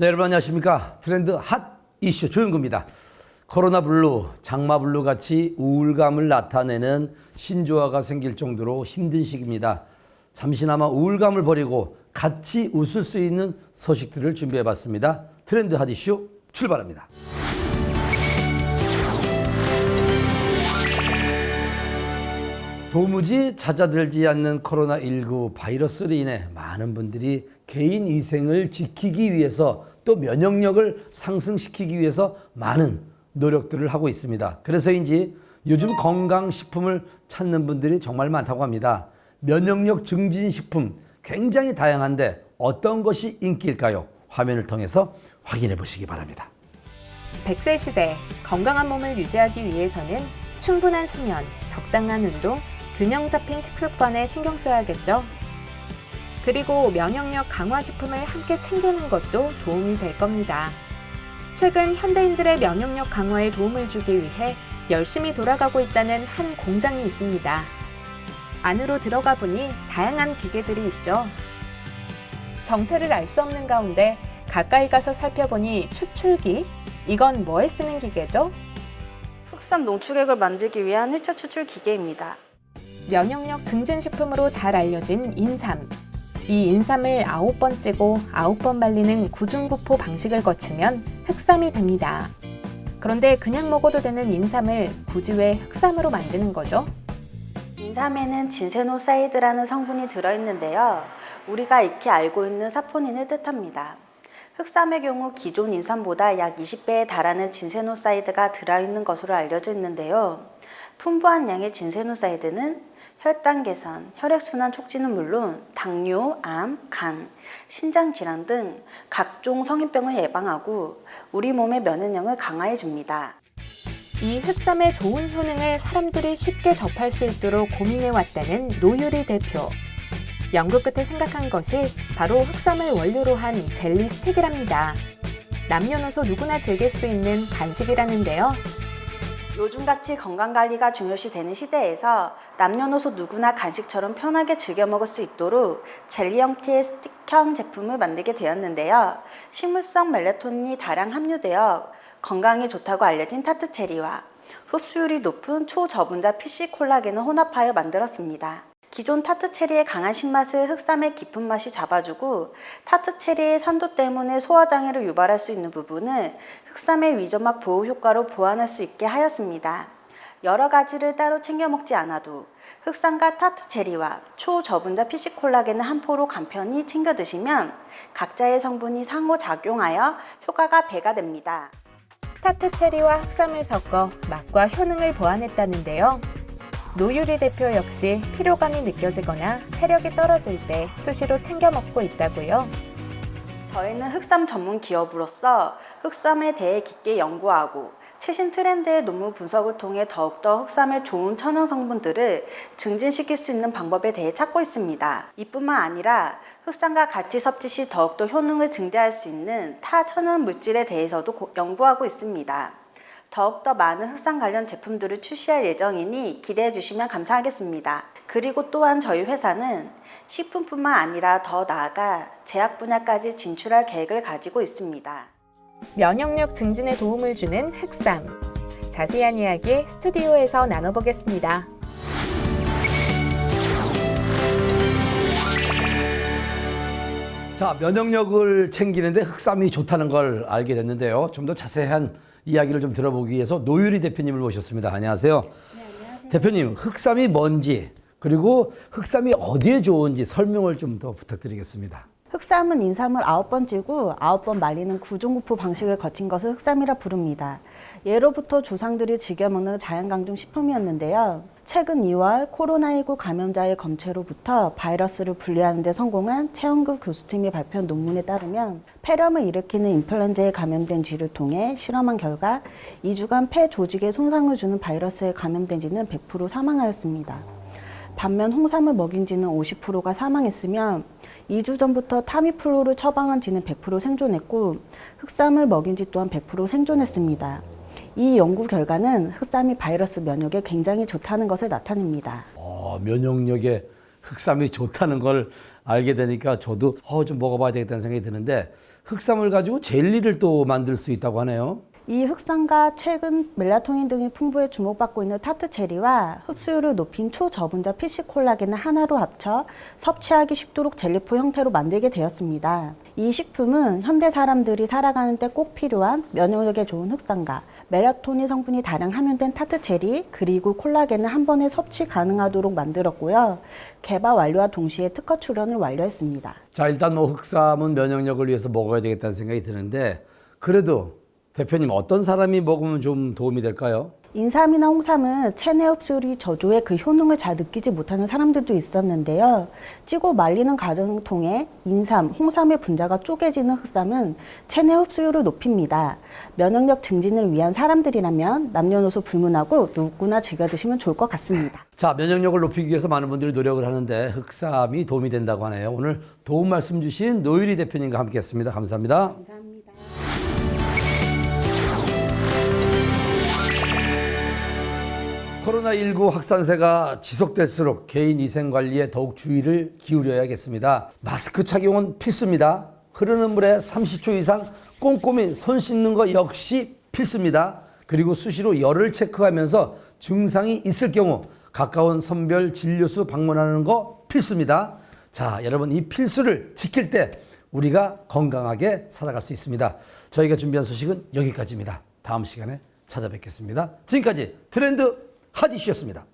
네, 여러분 안녕하십니까. 트렌드 핫 이슈 조영구입니다. 코로나 블루, 장마 블루 같이 우울감을 나타내는 신조어가 생길 정도로 힘든 시기입니다. 잠시나마 우울감을 버리고 같이 웃을 수 있는 소식들을 준비해 봤습니다. 트렌드 핫 이슈 출발합니다. 도무지 찾아들지 않는 코로나19 바이러스로 인해 많은 분들이 개인 위생을 지키기 위해서 또 면역력을 상승시키기 위해서 많은 노력들을 하고 있습니다. 그래서인지 요즘 건강식품을 찾는 분들이 정말 많다고 합니다. 면역력 증진 식품 굉장히 다양한데 어떤 것이 인기일까요? 화면을 통해서 확인해 보시기 바랍니다. 100세 시대 건강한 몸을 유지하기 위해서는 충분한 수면, 적당한 운동, 균형 잡힌 식습관에 신경 써야겠죠. 그리고 면역력 강화 식품을 함께 챙기는 것도 도움이 될 겁니다. 최근 현대인들의 면역력 강화에 도움을 주기 위해 열심히 돌아가고 있다는 한 공장이 있습니다. 안으로 들어가 보니 다양한 기계들이 있죠. 정체를 알 수 없는 가운데 가까이 가서 살펴보니 추출기? 이건 뭐에 쓰는 기계죠? 흑삼 농축액을 만들기 위한 1차 추출 기계입니다. 면역력 증진 식품으로 잘 알려진 인삼. 이 인삼을 9번 찌고 9번 말리는 구중구포 방식을 거치면 흑삼이 됩니다. 그런데 그냥 먹어도 되는 인삼을 굳이 왜 흑삼으로 만드는 거죠? 인삼에는 진세노사이드라는 성분이 들어있는데요. 우리가 익히 알고 있는 사포닌을 뜻합니다. 흑삼의 경우 기존 인삼보다 약 20배에 달하는 진세노사이드가 들어있는 것으로 알려져 있는데요. 풍부한 양의 진세노사이드는 혈당 개선, 혈액순환 촉진은 물론 당뇨, 암, 간, 신장 질환 등 각종 성인병을 예방하고 우리 몸의 면역력을 강화해 줍니다. 이 흑삼의 좋은 효능을 사람들이 쉽게 접할 수 있도록 고민해 왔다는 노유리 대표. 연구 끝에 생각한 것이 바로 흑삼을 원료로 한 젤리 스틱이랍니다. 남녀노소 누구나 즐길 수 있는 간식이라는데요. 요즘같이 건강관리가 중요시 되는 시대에서 남녀노소 누구나 간식처럼 편하게 즐겨 먹을 수 있도록 젤리 형태의 스틱형 제품을 만들게 되었는데요. 식물성 멜라토닌이 다량 함유되어 건강에 좋다고 알려진 타트 체리와 흡수율이 높은 초저분자 PC 콜라겐을 혼합하여 만들었습니다. 기존 타트 체리의 강한 신맛을 흑삼의 깊은 맛이 잡아주고 타트 체리의 산도 때문에 소화장애를 유발할 수 있는 부분을 흑삼의 위점막 보호 효과로 보완할 수 있게 하였습니다. 여러 가지를 따로 챙겨 먹지 않아도 흑삼과 타트 체리와 초저분자 피시 콜라겐을 한 포로 간편히 챙겨 드시면 각자의 성분이 상호 작용하여 효과가 배가 됩니다. 타트 체리와 흑삼을 섞어 맛과 효능을 보완했다는데요. 노유리 대표 역시 피로감이 느껴지거나 체력이 떨어질 때 수시로 챙겨 먹고 있다고요. 저희는 흑삼 전문 기업으로서 흑삼에 대해 깊게 연구하고 최신 트렌드의 논문 분석을 통해 더욱더 흑삼의 좋은 천연 성분들을 증진시킬 수 있는 방법에 대해 찾고 있습니다. 이뿐만 아니라 흑삼과 같이 섭취 시 더욱더 효능을 증대할 수 있는 타 천연 물질에 대해서도 고- 연구하고 있습니다. 더욱더 많은 흑삼 관련 제품들을 출시할 예정이니 기대해 주시면 감사하겠습니다. 그리고 또한 저희 회사는 식품뿐만 아니라 더 나아가 제약 분야까지 진출할 계획을 가지고 있습니다. 면역력 증진에 도움을 주는 흑삼. 자세한 이야기 스튜디오에서 나눠보겠습니다. 자, 면역력을 챙기는데 흑삼이 좋다는 걸 알게 됐는데요. 좀 더 자세한 이야기를 좀 들어보기 위해서 노유리 대표님을 모셨습니다. 안녕하세요. 대표님, 흑삼이 뭔지 그리고 흑삼이 어디에 좋은지 설명을 좀 더 부탁드리겠습니다. 흑삼은 인삼을 아홉 번 찌고 아홉 번 말리는 구종구포 방식을 거친 것을 흑삼이라 부릅니다. 예로부터 조상들이 즐겨 먹는 자연강중 식품이었는데요. 최근 2월 코로나19 감염자의 검체로부터 바이러스를 분리하는 데 성공한 최영구 교수팀이 발표한 논문에 따르면 폐렴을 일으키는 인플루엔자에 감염된 쥐를 통해 실험한 결과 2주간 폐 조직에 손상을 주는 바이러스에 감염된 쥐는 100% 사망하였습니다. 반면 홍삼을 먹인 쥐는 50%가 사망했으며 2주 전부터 타미플루를 처방한 쥐는 100% 생존했고 흑삼을 먹인 쥐 또한 100% 생존했습니다. 이 연구 결과는 흑삼이 바이러스 면역에 굉장히 좋다는 것을 나타냅니다. 어, 면역력에 흑삼이 좋다는 걸 알게 되니까 저도 어, 좀 먹어봐야 되겠다는 생각이 드는데 흑삼을 가지고 젤리를 또 만들 수 있다고 하네요. 이 흑산과 최근 멜라토닌 등이 풍부해 주목받고 있는 타트 체리와 흡수율을 높인 초저분자 PC 콜라겐을 하나로 합쳐 섭취하기 쉽도록 젤리포 형태로 만들게 되었습니다. 이 식품은 현대 사람들이 살아가는 데 꼭 필요한 면역력에 좋은 흑산과 멜라토닌 성분이 다량 함유된 타트 체리 그리고 콜라겐을 한 번에 섭취 가능하도록 만들었고요. 개발 완료와 동시에 특허 출원을 완료했습니다. 자, 일단 뭐 흑삼은 면역력을 위해서 먹어야 되겠다는 생각이 드는데 그래도 대표님 어떤 사람이 먹으면 좀 도움이 될까요? 인삼이나 홍삼은 체내 흡수율이 저조해 그 효능을 잘 느끼지 못하는 사람들도 있었는데요. 찌고 말리는 과정을 통해 인삼, 홍삼의 분자가 쪼개지는 흑삼은 체내 흡수율을 높입니다. 면역력 증진을 위한 사람들이라면 남녀노소 불문하고 누구나 즐겨 드시면 좋을 것 같습니다. 자, 면역력을 높이기 위해서 많은 분들이 노력을 하는데 흑삼이 도움이 된다고 하네요. 오늘 도움 말씀 주신 노유리 대표님과 함께 했습니다. 감사합니다. 코로나19 확산세가 지속될수록 개인 위생 관리에 더욱 주의를 기울여야겠습니다. 마스크 착용은 필수입니다. 흐르는 물에 30초 이상 꼼꼼히 손 씻는 것 역시 필수입니다. 그리고 수시로 열을 체크하면서 증상이 있을 경우 가까운 선별 진료소 방문하는 거 필수입니다. 자, 여러분 이 필수를 지킬 때 우리가 건강하게 살아갈 수 있습니다. 저희가 준비한 소식은 여기까지입니다. 다음 시간에 찾아뵙겠습니다. 지금까지 트렌드 하디슈였습니다.